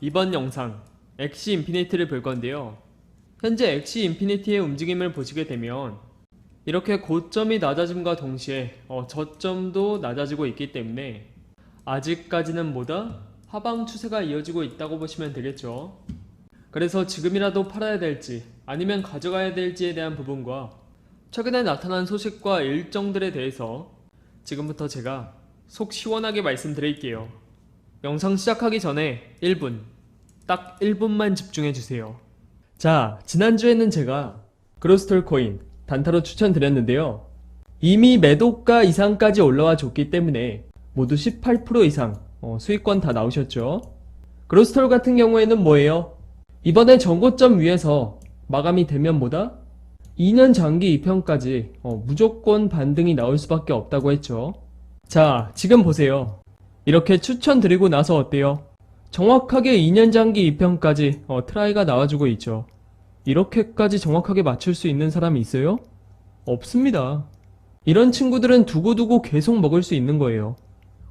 이번 영상 엑시 인피니티를 볼 건데요. 현재 엑시 인피니티의 움직임을 보시게 되면 이렇게 고점이 낮아짐과 동시에 어, 저점도 낮아지고 있기 때문에 아직까지는 뭐다 하방 추세가 이어지고 있다고 보시면 되겠죠. 그래서 지금이라도 팔아야 될지 아니면 가져가야 될지에 대한 부분과 최근에 나타난 소식과 일정들에 대해서 지금부터 제가 속 시원하게 말씀드릴게요. 영상 시작하기 전에 1분, 딱 1분만 집중해 주세요. 자, 지난주에는 제가 그로스톨 코인 단타로 추천드렸는데요. 이미 매도가 이상까지 올라와 줬기 때문에 모두 18% 이상 어, 수익권 다 나오셨죠. 그로스톨 같은 경우에는 뭐예요? 이번에 전고점 위에서 마감이 되면 뭐다? 2년 장기 2평까지 어, 무조건 반등이 나올 수밖에 없다고 했죠. 자, 지금 보세요. 이렇게 추천드리고 나서 어때요? 정확하게 2년 장기 2평까지 어, 트라이가 나와주고 있죠. 이렇게까지 정확하게 맞출 수 있는 사람이 있어요? 없습니다. 이런 친구들은 두고두고 계속 먹을 수 있는 거예요.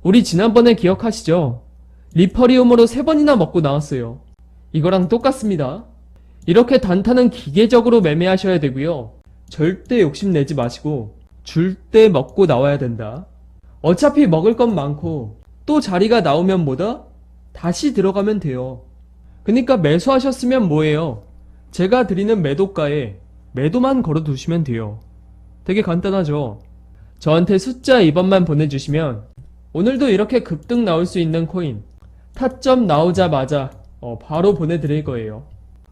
우리 지난번에 기억하시죠? 리퍼리움으로 3번이나 먹고 나왔어요. 이거랑 똑같습니다. 이렇게 단타는 기계적으로 매매하셔야 되고요. 절대 욕심내지 마시고 줄 때 먹고 나와야 된다. 어차피 먹을 건 많고 또 자리가 나오면 뭐다? 다시 들어가면 돼요. 그니까 매수하셨으면 뭐예요? 제가 드리는 매도가에 매도만 걸어 두시면 돼요. 되게 간단하죠? 저한테 숫자 2번만 보내주시면 오늘도 이렇게 급등 나올 수 있는 코인 타점 나오자마자 어, 바로 보내드릴 거예요.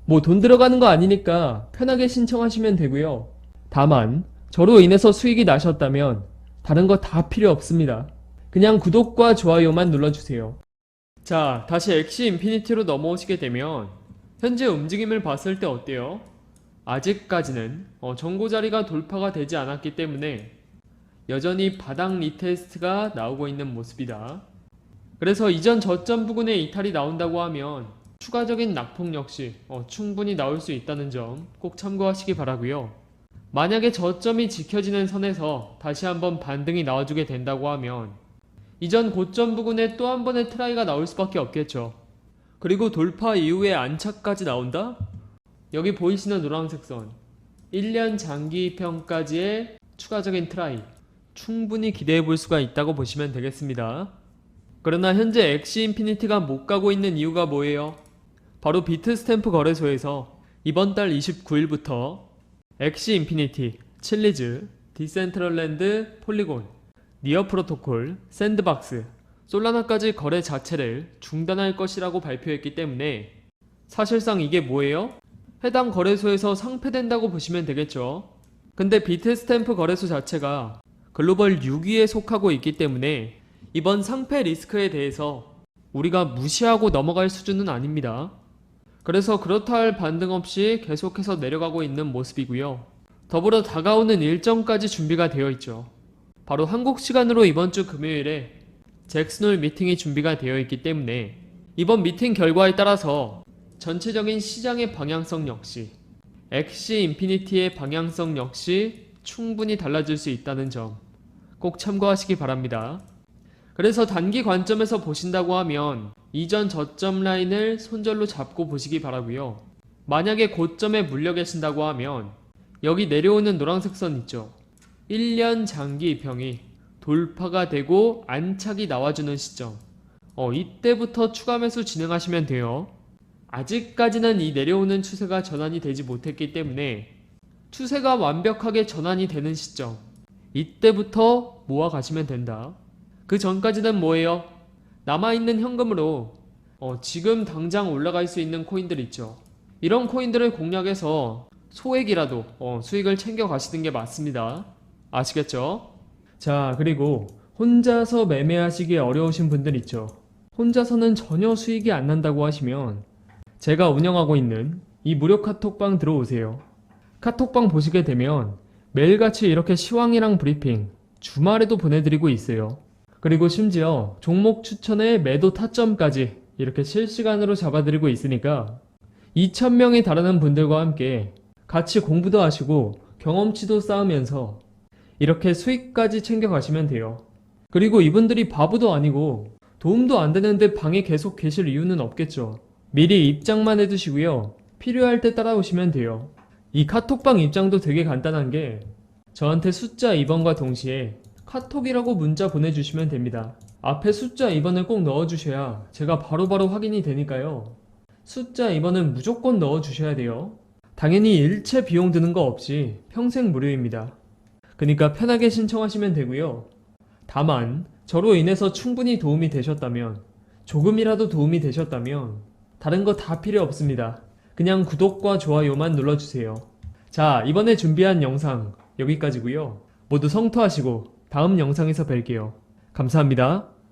뭐 돈 들어가는 거 아니니까 편하게 신청하시면 되고요. 다만 저로 인해서 수익이 나셨다면 다른 거 다 필요 없습니다. 그냥 구독과 좋아요만 눌러주세요. 자, 다시 엑시 인피니티로 넘어오시게 되면 현재 움직임을 봤을 때 어때요? 아직까지는 어, 정고 자리가 돌파가 되지 않았기 때문에 여전히 바닥 리테스트가 나오고 있는 모습이다. 그래서 이전 저점 부근에 이탈이 나온다고 하면 추가적인 낙폭 역시 어, 충분히 나올 수 있다는 점 꼭 참고하시기 바라고요. 만약에 저점이 지켜지는 선에서 다시 한번 반등이 나와주게 된다고 하면 이전 고점 부근에 또 한 번의 트라이가 나올 수밖에 없겠죠. 그리고 돌파 이후에 안착까지 나온다? 여기 보이시는 노란색 선 1년 장기 평까지의 추가적인 트라이 충분히 기대해 볼 수가 있다고 보시면 되겠습니다. 그러나 현재 엑시 인피니티가 못 가고 있는 이유가 뭐예요? 바로 비트 스탬프 거래소에서 이번 달 29일부터 엑시 인피니티, 칠리즈, 디센트럴랜드, 폴리곤, 니어 프로토콜, 샌드박스, 솔라나까지 거래 자체를 중단할 것이라고 발표했기 때문에 사실상 이게 뭐예요? 해당 거래소에서 상폐된다고 보시면 되겠죠. 근데 비트 스탬프 거래소 자체가 글로벌 6위에 속하고 있기 때문에 이번 상폐 리스크에 대해서 우리가 무시하고 넘어갈 수준은 아닙니다. 그래서 그렇다 할 반등 없이 계속해서 내려가고 있는 모습이고요. 더불어 다가오는 일정까지 준비가 되어 있죠. 바로 한국 시간으로 이번 주 금요일에 잭스놀 미팅이 준비가 되어 있기 때문에 이번 미팅 결과에 따라서 전체적인 시장의 방향성 역시 엑시 인피니티의 방향성 역시 충분히 달라질 수 있다는 점 꼭 참고하시기 바랍니다. 그래서 단기 관점에서 보신다고 하면 이전 저점 라인을 손절로 잡고 보시기 바라고요. 만약에 고점에 물려 계신다고 하면 여기 내려오는 노란색 선 있죠. 1년 장기 입형이 돌파가 되고 안착이 나와주는 시점. 어, 이때부터 추가 매수 진행하시면 돼요. 아직까지는 이 내려오는 추세가 전환이 되지 못했기 때문에 추세가 완벽하게 전환이 되는 시점. 이때부터 모아 가시면 된다. 그 전까지는 뭐예요? 남아있는 현금으로 어, 지금 당장 올라갈 수 있는 코인들 있죠. 이런 코인들을 공략해서 소액이라도 어, 수익을 챙겨 가시는 게 맞습니다. 아시겠죠? 자, 그리고 혼자서 매매하시기 어려우신 분들 있죠. 혼자서는 전혀 수익이 안 난다고 하시면 제가 운영하고 있는 이 무료 카톡방 들어오세요. 카톡방 보시게 되면 매일같이 이렇게 시황이랑 브리핑 주말에도 보내드리고 있어요. 그리고 심지어 종목 추천에 매도 타점까지 이렇게 실시간으로 잡아드리고 있으니까 2,000명이 다르는 분들과 함께 같이 공부도 하시고 경험치도 쌓으면서 이렇게 수익까지 챙겨가시면 돼요. 그리고 이분들이 바보도 아니고 도움도 안 되는데 방에 계속 계실 이유는 없겠죠. 미리 입장만 해두시고요. 필요할 때 따라오시면 돼요. 이 카톡방 입장도 되게 간단한 게 저한테 숫자 2번과 동시에 카톡이라고 문자 보내주시면 됩니다. 앞에 숫자 2번을 꼭 넣어주셔야 제가 바로바로 확인이 되니까요. 숫자 2번은 무조건 넣어주셔야 돼요. 당연히 일체 비용 드는 거 없이 평생 무료입니다. 그러니까 편하게 신청하시면 되고요. 다만 저로 인해서 충분히 도움이 되셨다면 조금이라도 도움이 되셨다면 다른 거 다 필요 없습니다. 그냥 구독과 좋아요만 눌러주세요. 자, 이번에 준비한 영상 여기까지고요. 모두 성토하시고 다음 영상에서 뵐게요. 감사합니다.